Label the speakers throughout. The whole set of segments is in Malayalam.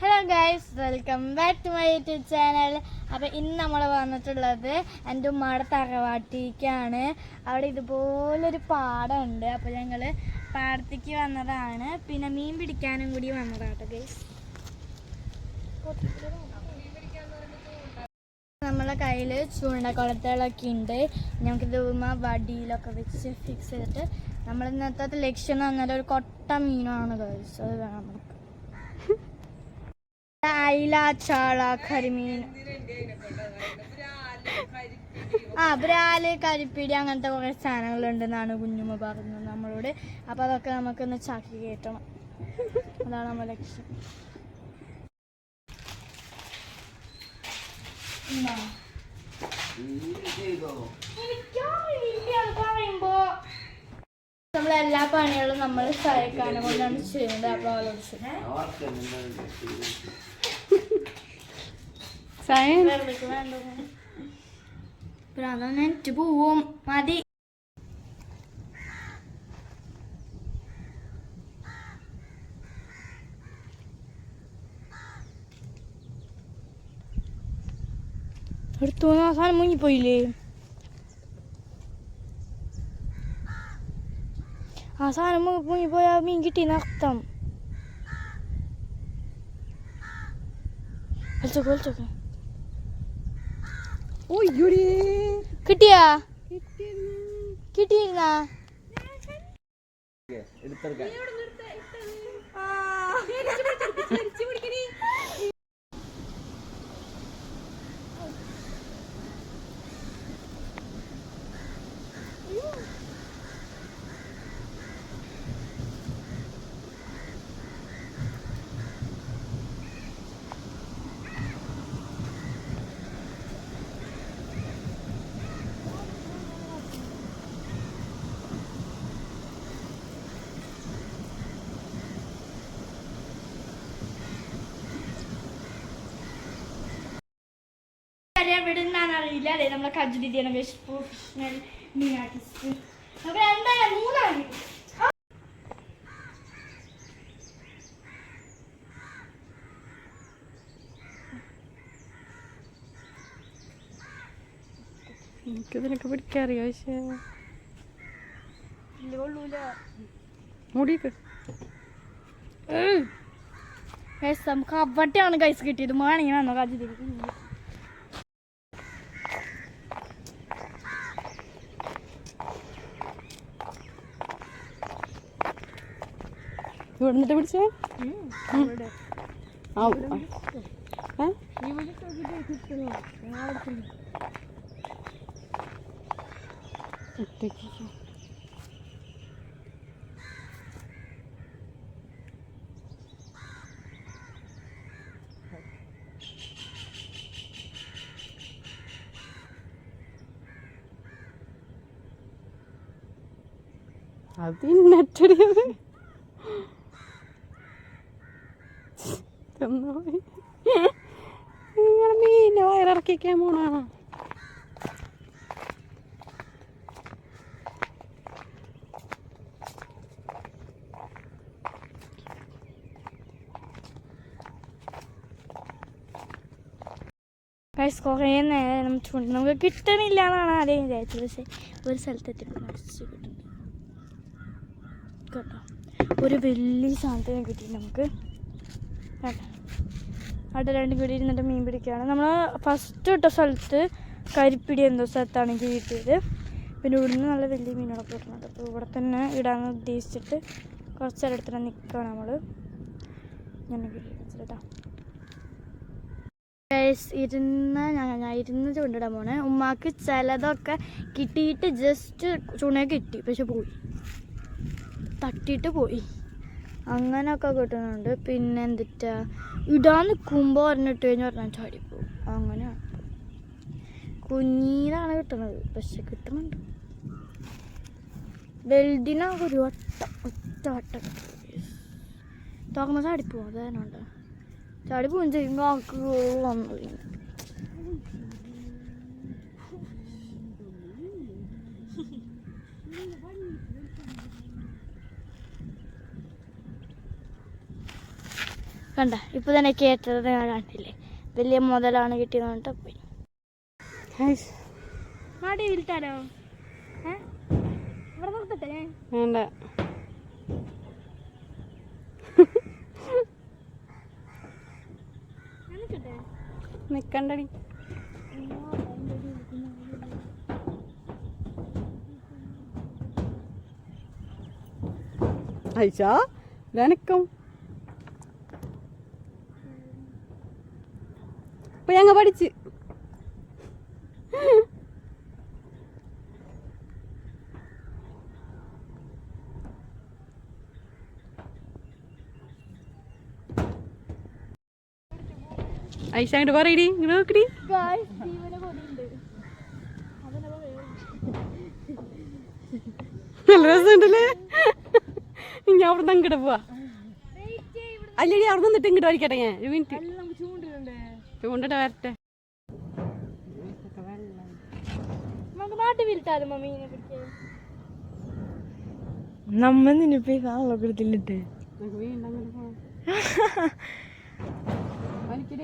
Speaker 1: Hello guys welcome back to my YouTube channel അപ്പോൾ ഇന്ന് നമ്മൾ വന്നിട്ടുള്ളത് എന്റെ ഉമ്മയുടെ തറവാട്ടിക്കാണ് അവിടെ ഇതുപോലൊരു പാടമുണ്ട്. അപ്പോൾ ഞങ്ങൾ പാടത്തേക്ക് വന്നതാണ്. പിന്നെ മീൻ പിടിക്കാനും കൂടി വന്നതാട്ടോ ഗൈസ് നമ്മളെ കയ്യിൽ ചൂണ്ടക്കുളത്തുകളൊക്കെ ഉണ്ട്. നമുക്കിത് ഉമ്മ വടിയിലൊക്കെ വെച്ച് ഫിക്സ് ചെയ്തിട്ട് നമ്മൾ ഇന്നത്തെ ലക്ഷ്യം എന്ന് പറഞ്ഞാൽ ഒരു കൊട്ട മീനാണ് ഗൈസ് അത് വേണം നമുക്ക്. അയില ചാള കരിമീൻ. ആ ബ്രാൽ കരിപ്പിടി അങ്ങനത്തെ കുറേ സാധനങ്ങളുണ്ടെന്നാണ് കുഞ്ഞുമ്മ പറഞ്ഞത് നമ്മളോട്. അപ്പോൾ അതൊക്കെ നമുക്കൊന്ന് ചാക്കി കയറ്റണം. അതാണ് നമ്മുടെ ലക്ഷ്യം. എന്നാ? നമ്മളെല്ലാ പണികളും നമ്മൾ സഹായിക്കാനെ കൊണ്ടാണ് ചെയ്യുന്നത്. അപ്പോൾ നെറ്റ് പോവും. മതി. അടുത്തു ആ സാധനം മുങ്ങിപ്പോയില്ലേ? ആ സാധനം മുങ്ങി മുങ്ങിപ്പോയാ മീൻ കിട്ടിയെന്ന് അർത്ഥം വലിച്ചോക്ക് വലിച്ചോക്ക് കിട്ടിയാ കിട്ടിയിരുന്നാ എവിടെ നിന്നാണ് അറിയില്ല. അല്ലേ നമ്മളെ കജുദിദിയാണ് പ്രൊഫഷണൽ മീൻ ആർട്ടിസ്റ്റ് അപ്പൊ എന്താണ് മൂന്നാണ്
Speaker 2: എനിക്കിതിനൊക്കെ പിടിക്കാറിയോ പക്ഷേ മുടിയൊക്കെ.
Speaker 1: നമുക്ക് അവിടെയാണ് കൈസ് കിട്ടിയത്. മാണിങ്ങനെ വന്നോ
Speaker 2: ഇവിടെ നിന്നിട്ട് പിടിച്ചേ ഒറ്റയ്ക്ക്. നിങ്ങൾ മീനിനെ വയറിറക്കിക്കാൻ പോണാണോ
Speaker 1: ഗൈസ് കുറേ നേരം ചൂണ്ട്. നമുക്ക് കിട്ടണില്ല എന്നാണ് ആദ്യം വിചാരിച്ചത്. ഒരു സ്ഥലത്ത് എത്തിയപ്പോൾ നിറച്ച് കിട്ടുന്നു കേട്ടോ. ഒരു വലിയ സാധനത്തിന് കിട്ടി. നമുക്ക് അവിടെ രണ്ടും കൂടി ഇരുന്നിട്ട് മീൻ പിടിക്കുകയാണ്. നമ്മൾ ഫസ്റ്റ് ഇട്ട സ്ഥലത്ത് കരിപ്പിടി എന്തോ സ്ഥലത്താണ് എനിക്ക് കിട്ടിയത് പിന്നെ ഇവിടുന്ന് നല്ല വലിയ മീനുകളൊക്കെ കിട്ടുന്നുണ്ട്. അപ്പോൾ ഇവിടെ തന്നെ ഇടാമെന്ന് ഉദ്ദേശിച്ചിട്ട് കുറച്ച് നേരം എടുത്തിട്ട് നിൽക്കുകയാണ് നമ്മൾ ഞാൻ കേട്ടോ ഇരുന്ന് ഞാൻ ഞാൻ ഇരുന്ന് ചൂണ്ടിടാൻ പോണേ. ഉമ്മാക്ക് ചിലതൊക്കെ കിട്ടിയിട്ട് ജസ്റ്റ് ചൂണ്ടൊക്കെ കിട്ടി പക്ഷെ പോയി. തട്ടിയിട്ട് പോയി. അങ്ങനെയൊക്കെ കിട്ടുന്നുണ്ട്. പിന്നെ എന്തിട്ടാ? ഇടാൻ നിൽക്കുമ്പോൾ പറഞ്ഞിട്ട് കഴിഞ്ഞ് പറഞ്ഞാൽ ചാടിപ്പോവും. അങ്ങനെയാണ് കുഞ്ഞീനാണ് കിട്ടുന്നത് പക്ഷെ കിട്ടുന്നുണ്ട് വെൽഡിനാണ് ഒരു വട്ടം ഒറ്റ വട്ടം തുറന്ന് ചാടിപ്പോവും. അത് തന്നെ ഉണ്ട് ചാടി പോവും ചെയ്യുമ്പോൾ ആൾക്ക് വന്നു പിന്നെ കണ്ട ഇപ്പൊ തന്നെ കേട്ടത് ഞാൻ കണ്ടില്ലേ? വലിയ മുതലാണ് കിട്ടിയെന്ന് പറഞ്ഞിട്ട് പോയി. മാടി വിൽത്താലോ ഏ? ഇവിടെ നിർത്തട്ടെ?
Speaker 2: വേണ്ട. നിക്കണ്ടടി. ഐഷ ഇതനക്കം ഇപ്പൊ ഞങ്ങ പഠിച്ച്. ഐഷ അങ്ങോട്ട് പറയടി ഇങ്ങോട്ട് നോക്കടി. നല്ല രസമുണ്ടല്ലേ? ഇനി അവിടെ നിന്ന് അങ്ങോട്ട് പോവാ അല്ലടി അവിടെ നിന്നിട്ട് ഇങ്ങോട്ട് വലിക്കട്ടെ ഞാൻ. ഒരു മിനിറ്റ് ചൂണ്ടിട്ട് വരട്ടെ.
Speaker 1: നമുക്ക് നാട്ടിൽ വിൽത്താലും മമ്മീനെ പിടിക്കാൻ?
Speaker 3: നമ്മ നിന്നിപ്പോ ഈ സാധനം കൊടുത്തില്ലിട്ട്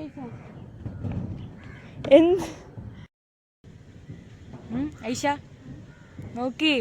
Speaker 2: ഐഷ
Speaker 3: എന്ത്? ഐഷ നോക്കി.